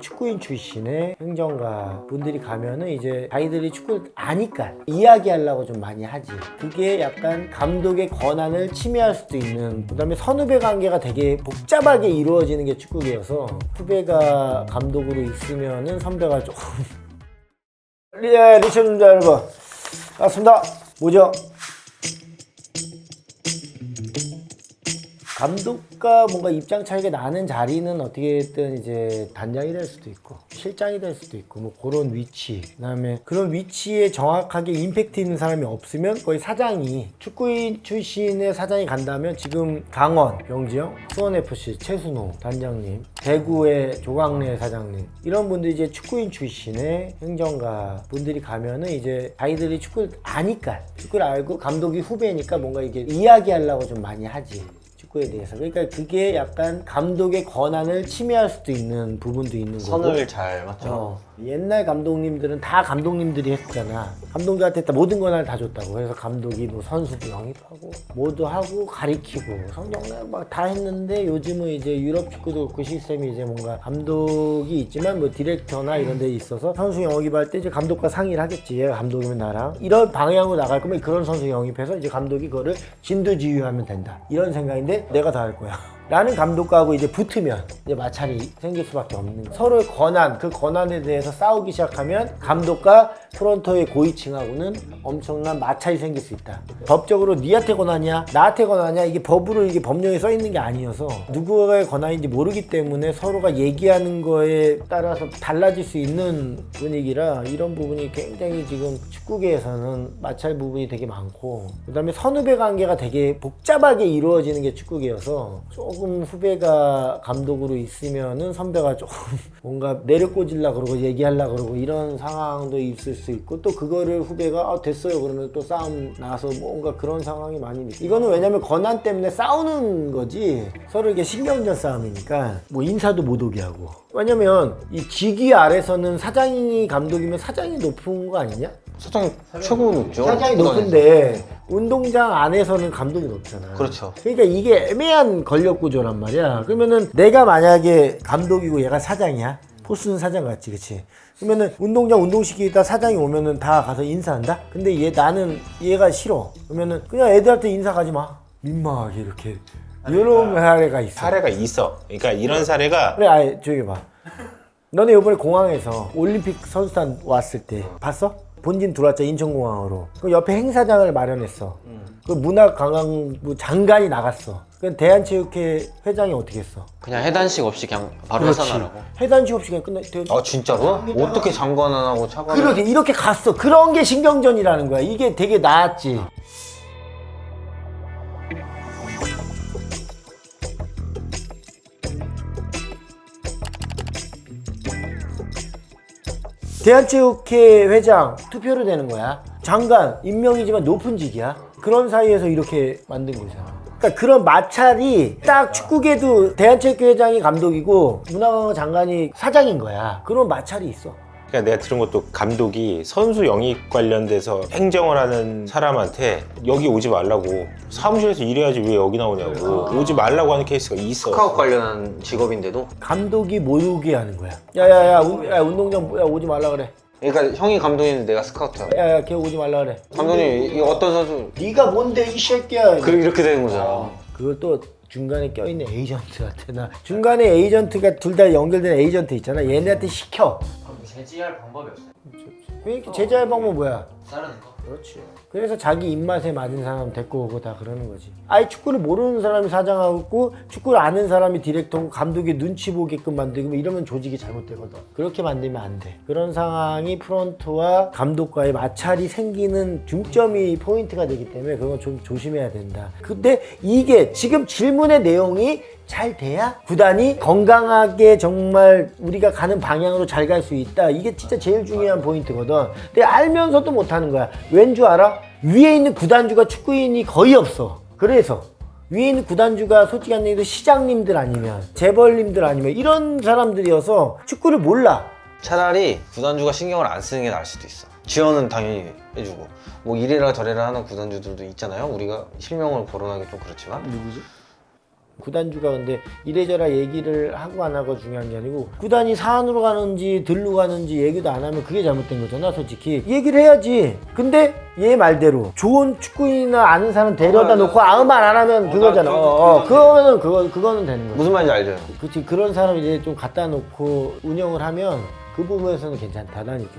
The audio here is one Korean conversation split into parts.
축구인 출신의 행정가 분들이 가면은 이제 자기들이 축구를 아니까 이야기하려고 좀 많이 하지. 그게 약간 감독의 권한을 침해할 수도 있는. 그다음에 선후배 관계가 되게 복잡하게 이루어지는 게 축구계여서 후배가 감독으로 있으면은 선배가 조금 예, 리처입니다 여러분. 반갑습니다. 뭐죠? 감독과 뭔가 입장 차이가 나는 자리는 어떻게든 이제 단장이 될 수도 있고 실장이 될 수도 있고 뭐 그런 위치 그다음에 그런 위치에 정확하게 임팩트 있는 사람이 없으면 거의 사장이 축구인 출신의 사장이 간다면 지금 강원 영지영 수원FC 최순호 단장님 대구의 조광래 사장님 이런 분들이 이제 축구인 출신의 행정가 분들이 가면은 이제 자기들이 축구를 아니까 축구를 알고 감독이 후배니까 뭔가 이게 이야기하려고 좀 많이 하지 축구에 대해서. 그러니까 그게 약간 감독의 권한을 침해할 수도 있는 부분도 있는 거고. 선을 잘 맞죠. 어, 옛날 감독님들은 다 감독님들이 했잖아. 감독들한테 다 모든 권한을 다 줬다고. 그래서 감독이 뭐 선수도 영입하고, 뭐도 하고, 가리키고, 성적내 막다 했는데 요즘은 이제 유럽 축구도 그 시스템이 이제 뭔가 감독이 있지만 뭐 디렉터나 이런 데 있어서 선수 영입할 때 이제 감독과 상의를 하겠지. 얘가 감독이면 나랑. 이런 방향으로 나갈 거면 그런 선수 영입해서 이제 감독이 그거를 진두지휘하면 된다. 이런 생각인데 내가 다 할 거야. 라는 감독하고 이제 붙으면 이제 마찰이 생길 수밖에 없는 거예요. 서로의 권한, 그 권한에 대해서 싸우기 시작하면 감독과 프론터의 고위층하고는 엄청난 마찰이 생길 수 있다. 법적으로 니한테 권한이야, 나한테 권한이야 이게 법으로 이게 법령에 써 있는 게 아니어서 누구의 권한인지 모르기 때문에 서로가 얘기하는 거에 따라서 달라질 수 있는 분위기라 이런 부분이 굉장히 지금 축구계에서는 마찰 부분이 되게 많고 그다음에 선후배 관계가 되게 복잡하게 이루어지는 게 축구계여서 조금 후배가 감독으로 있으면은 선배가 조금 뭔가 내려꽂으려 그러고 얘기하려 그러고 이런 상황도 있을 수 있고 또 그거를 후배가 아 됐어요. 그러면 또 싸움 나서 뭔가 그런 상황이 많이 있- 이거는 왜냐면 권한 때문에 싸우는 거지. 서로 이게 신경전 싸움이니까 뭐 인사도 못 오게 하고. 왜냐면 이 직위 아래서는 사장이 감독이면 사장이 높은 거 아니냐? 사장 최고 높죠. 사장이 높은데 운동장 안에서는 감독이 높잖아. 그렇죠. 그러니까 이게 애매한 권력 구조란 말이야. 그러면은 내가 만약에 감독이고 얘가 사장이야. 포스는 사장 같지, 그치? 그러면은 운동장 운동시키다 사장이 오면은 다 가서 인사한다? 근데 얘 나는 얘가 싫어. 그러면은 그냥 애들한테 인사 가지 마. 민망하게 이렇게. 이런 사례가 있어. 사례가 있어. 그러니까 이런 사례가 그래, 아예 조용히 봐. 너네 이번에 공항에서 올림픽 선수단 왔을 때 봤어? 본진 들어왔잖아 인천공항으로. 그 옆에 행사장을 마련했어. 그 문화관광부 장관이 나갔어. 그 대한체육회 회장이 어떻게 했어? 그냥 해단식 없이 그냥 바로 해산하라고. 해단식 없이 그냥 끝나. 대- 아 진짜로? 어떻게 장관 안 하고 차관? 그렇게 이렇게 갔어. 그런 게 신경전이라는 거야. 이게 되게 나았지. 대한체육회 회장 투표로 되는 거야. 장관 임명이지만 높은 직이야. 그런 사이에서 이렇게 만든 거잖아. 그러니까 그런 마찰이 딱 축구계도 대한체육회 회장이 감독이고 문화관광 장관이 사장인 거야. 그런 마찰이 있어. 그러니까 내가 들은 것도 감독이 선수 영입 관련돼서 행정을 하는 사람한테 여기 오지 말라고 사무실에서 일해야지 왜 여기 나오냐고 오지 말라고 하는 케이스가 있어. 스카웃 관련한 직업인데도. 감독이 못 오게 하는 거야. 야야야 야, 운동장 야, 오지 말라 그래. 그러니까 형이 감독인데 내가 스카우트야. 야야 걔 오지 말라 그래. 감독님 이 어떤 선수? 네가 뭔데 이 새끼야. 그 이렇게 되는 거잖아. 그걸 또 중간에 껴있는 에이전트한테 나 중간에 에이전트가 둘 다 연결된 에이전트 있잖아. 얘네한테 시켜. 제지할 방법이 없어요. 그러니까 제자의 방법 뭐야? 자르는 거. 그렇지. 그래서 자기 입맛에 맞은 사람 데리고 오고 다 그러는 거지. 아예 축구를 모르는 사람이 사장하고 축구를 아는 사람이 디렉터고 감독이 눈치 보게끔 만들고 뭐 이러면 조직이 잘못되거든. 그렇게 만들면 안 돼. 그런 상황이 프론트와 감독과의 마찰이 생기는 중점이 포인트가 되기 때문에 그건 좀 조심해야 된다. 근데 이게 지금 질문의 내용이 잘 돼야 구단이 건강하게 정말 우리가 가는 방향으로 잘 갈 수 있다. 이게 진짜 제일 중요한 포인트거든. 근데 알면서도 못하는 거야. 왠 줄 알아? 위에 있는 구단주가 축구인이 거의 없어. 그래서 위에 있는 구단주가 솔직히 한 얘기도 시장님들 아니면 재벌님들 아니면 이런 사람들이어서 축구를 몰라. 차라리 구단주가 신경을 안 쓰는 게 나을 수도 있어. 지원은 당연히 해주고 뭐 이래라 저래라 하는 구단주들도 있잖아요. 우리가 실명을 거론하기 좀 그렇지만 누구지? 구단주가 근데 이래저래 얘기를 하고 안 하고 중요한 게 아니고 구단이 사안으로 가는지 들로 가는지 얘기도 안 하면 그게 잘못된 거잖아 솔직히. 얘기를 해야지. 근데 얘 말대로 좋은 축구인이나 아는 사람 데려다 놓고 아무 말 안 하면 그거잖아. 어, 어, 그거는 그거 그거는 되는 거야 무슨 말인지 알죠? 그치 그런 사람 이제 좀 갖다 놓고 운영을 하면 그 부분에서는 괜찮다 난 이렇게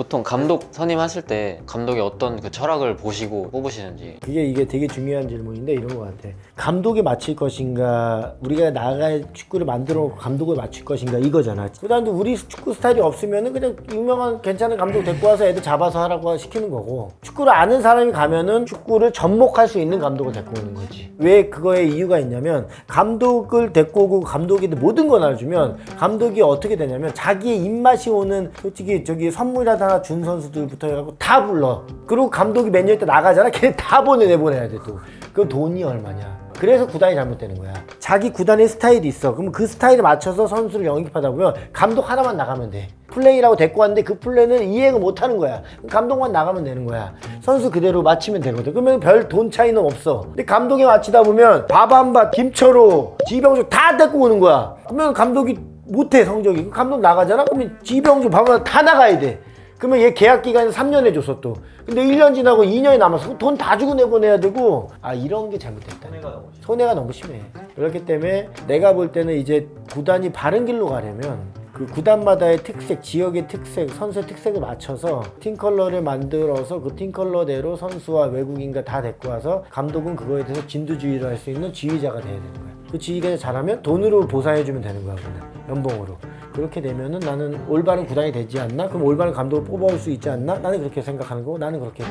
보통 감독 선임하실 때 감독이 어떤 그 철학을 보시고 뽑으시는지 그게 이게 되게 중요한 질문인데 이런 것 같아. 감독에 맞출 것인가, 우리가 나갈 축구를 만들어 놓고 감독을 맞출 것인가 이거잖아. 그다음에 우리 축구 스타일이 없으면은 그냥 유명한 괜찮은 감독 데리고 와서 애들 잡아서 하라고 시키는 거고 축구를 아는 사람이 가면은 축구를 접목할 수 있는 감독을 데리고 오는 거지. 왜 그거에 이유가 있냐면 감독을 데리고 오고 감독이 모든 걸 알려주면 감독이 어떻게 되냐면 자기의 입맛이 오는 솔직히 저기 선물이라도 하나 준 선수들부터 해갖고 다 불러. 그리고 감독이 매년 때 나가잖아. 걔 다 보내 내보내야 돼 또. 그 돈이 얼마냐. 그래서 구단이 잘못되는 거야. 자기 구단의 스타일이 있어. 그러면 그 스타일에 맞춰서 선수를 영입하다 보면 감독 하나만 나가면 돼. 플레이라고 데리고 왔는데 그 플레이는 이해가 못 하는 거야. 감독만 나가면 되는 거야. 선수 그대로 맞추면 되거든. 그러면 별 돈 차이는 없어. 근데 감독이 맞히다 보면 바밤바, 김철호, 지병조 다 데리고 오는 거야. 그러면 감독이 못해 성적이. 그 감독 나가잖아? 그러면 지병조, 바밤바 다 나가야 돼. 그러면 얘 계약 기간이 3년 해줬어 또. 근데 1년 지나고 2년이 남았어. 돈 다 주고 내보내야 되고. 아 이런 게 잘못됐다. 손해가 너무 심해. 손해가 너무 심해. 그렇기 때문에 내가 볼 때는 이제 구단이 바른 길로 가려면 그 구단마다의 특색, 지역의 특색, 선수의 특색을 맞춰서 팀 컬러를 만들어서 그 팀 컬러대로 선수와 외국인과 다 데리고 와서 감독은 그거에 대해서 진두지휘를 할 수 있는 지휘자가 돼야 되는 거야. 그 지휘가 잘하면 돈으로 보상해주면 되는 거야, 그냥 연봉으로. 그렇게 되면은 나는 올바른 구단이 되지 않나? 그럼 올바른 감독을 뽑아올 수 있지 않나? 나는 그렇게 생각하는 거고 나는 그렇게.